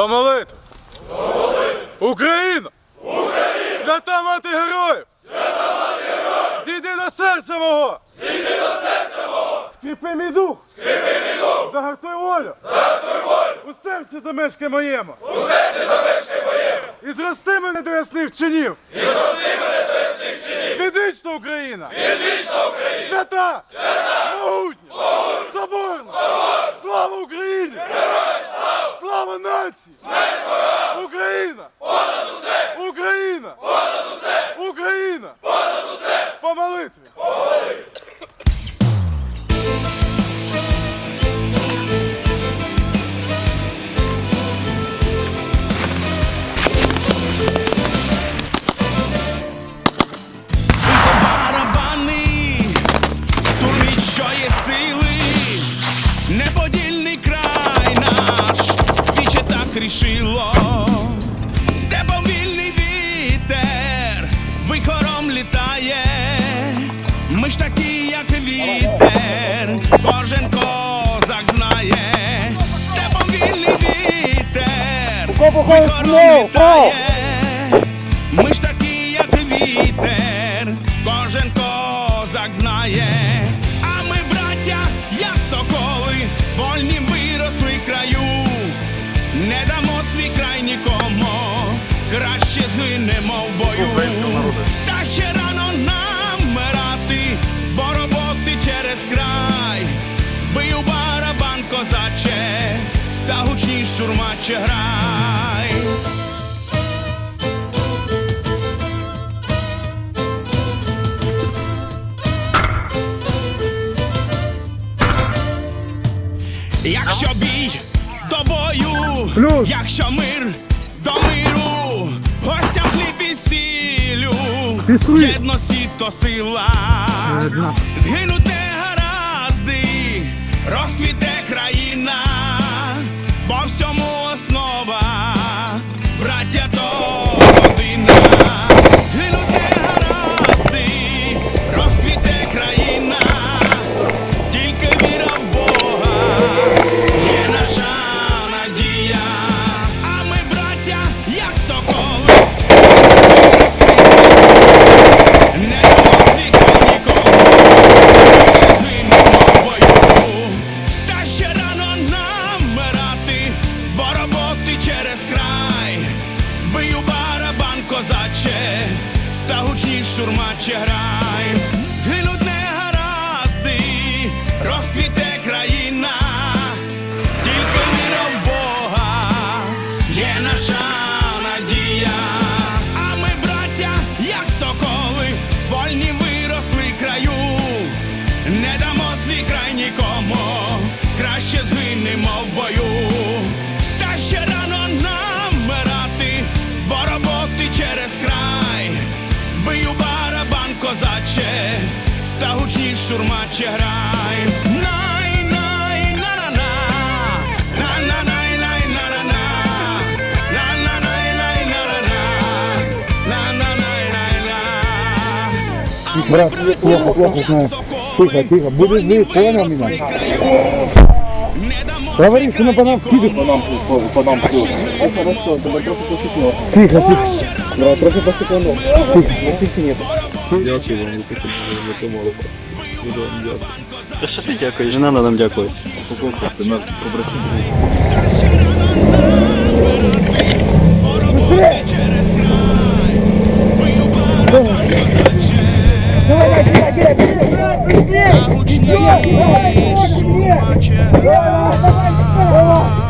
До молитви! Україна! Україна! Свята мати героїв! Свята мати героїв! Зійди до серця мого! Зійди до серця мого! Скріпи мій дух! Скріпи мій дух! Загартуй волю! Загартуй волю! У серці замешкай моєму! У серці замешкай моєму! І зрости мене до ясних чинів! І зрости мене до ясних чинів! Відвічна Україна! Відвічна Україна! Свята! Свята! Могутня! Могутня! Соборна! Соборна! Слава Україні! Слава нації! Смерть! Україна! Понад усе! Україна! Понад усе! Україна! Понад усе! По молитві! Віче рішило, степом вільний вітер, вихором літає, ми ж такі, як вітер, кожен козак знає, степом вільний вітер, вихором літає. Ми ж такі, свій край нікому, краще згинемо в бою. Та ще рано нам мирати, бо роботи через край, бий у барабан козаче, та гучніш сурмаче грай. Якщо бій до бою, Плюс. якщо мир до миру, гостя хліб і сілю, Пішли. єдності то сила, згинуть не гаразди, розквіте козаче, та гучніш сурмаче грай, згинуть не гаразди, розквіте країна, тільки в Бога є наша надія. А ми, браття, як соколи, вольні виросли краю, не дамо свій край нікому, краще згинемо в бою. Козаче, та гучніш сурмаче грай. Най, най, на на на на на най, най, на на на на на най, най, на на на на на най, най, на Брат, плохо, плохо знаю. Тихо, тихо, будешь жить, понял меня? Говори, что на по нам скидывай. По нам, по Хорошо, тогда просто посекунд. Тихо, тихо. Трохи посекунд. Тихо, тихо, нет. Дякую вам, ви такі були допомогли. Дуже вам дякую. Та що ти дякуєш? Не треба нам дякувати. Спокойся, це нас побратим через край. Нагучніше, сумаче. Давай, давай, давай.